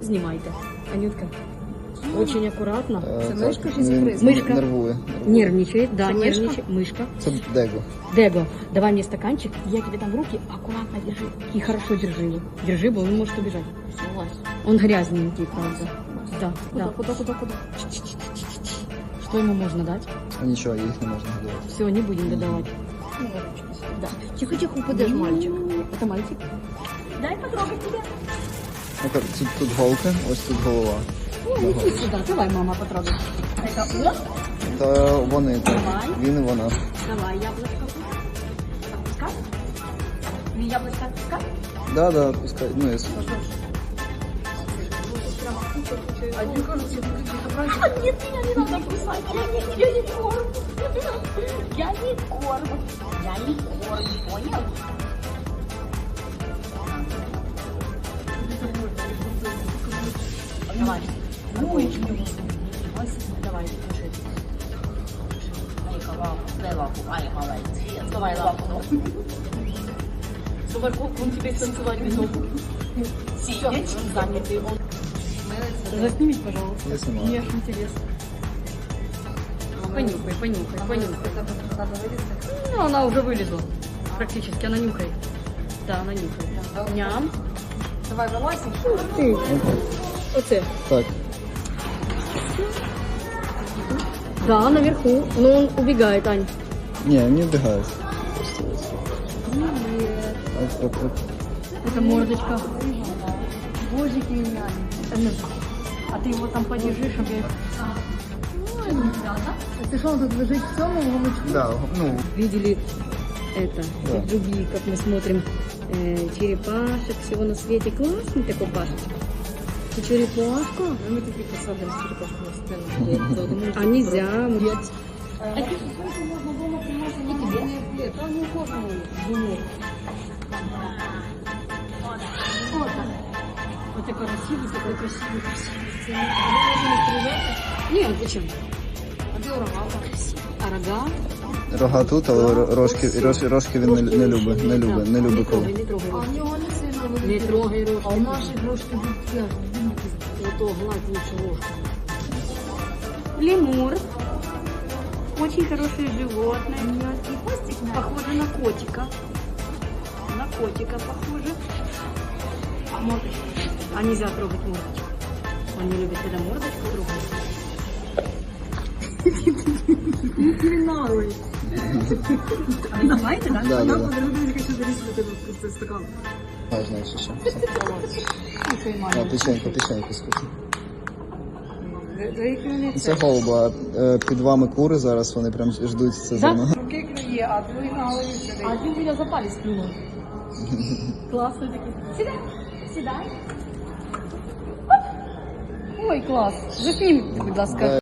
Знімайте. Анютка. Очень акуратно. Е, Це так, мишка чи він сюрприз? Мишка. Нервує. Нервничает, да, Це мишка? нервничает. Мышка. Це Дего. Дего, давай мне стаканчик, я тебе дам в руки, аккуратно держи. И хорошо держи его. Держи, бо он может убежать. Он грязненький, правда. Да, да. Куда, куда, куда? Что ему можно дать? А нічого, їх не можна годувати. Все, не будем додавать. Да. Тихо, тихо, упадешь, мальчик. Это мальчик. Дай потрогать тебя. Ну, как, тут, тут голки, ось тут голова. Ну, иди сюда, давай, мама, потрогай. Это вот. Та вони так. Давай. Він і вона. Давай, яблочко. Отпускай. Мне яблочко отпускай. Да, да, пускай. Ну. А мне кажется, А, нет, меня не надо кусать. Я не, я не корм. Я не корм. Я не корм, понял? Давай. Ой, Давай, кушай. Ай, лапу, дай лапу. Ай, молодец. Давай лапу. Супер, он тебе танцевать готов. Сидеть, занятый он. Заснимите, пожалуйста. Я знімаю. Мне аж интересно. Понюхай, понюхай, понюхай. Ну, она уже вылезла. Практически, она нюхает. Да, она нюхает. Ням. Давай, вылазь. Ты. Оце. Так. Да, наверху. Но он убегает, Ань. Не. Оп, оп, оп. Это мордочка. Божики меня. А ты его там подержишь, чтобы я... Ты что, он тут лежит в гумочку? Да, ну, Видели это, Да. другие, как мы смотрим, э, черепашек, всего на свете. Классный такой пашечка. Ты черепашка? Мы такие посадим с черепашкой на сцену. А нельзя. Нет. А ты сколько можно дома приносить? Не тебе. Нет, там не кожному зуму. Вот такой красивый, такой красивый, красивый. Нет, зачем? А де ураган? А рога? рога тут, але ро- рожки, рож- рожки він не, не любить, не любить, не любить трогай, коли. не трогай. А у нього не сильно Не трогай А у наших трошки бутки. Ото гладь лучше ложку. Лемур. Очень хорошее животное. И хвостик Похоже на котика. На котика похоже. Мордочка. А нельзя трогать мордочку. Он не любит, когда мордочку трогают. Знаете, да? Да, да, вирізати цей знаю, що ще. Да, Тихенько, тихенько скажи. Ну, це голуба. Е, під вами кури зараз, вони прям ждуть сезону. Руки клює, а твої на голові. А він біля запалі сплюнув. Класно такий. Сідай, сідай. Ой, клас. Засніми, будь ласка.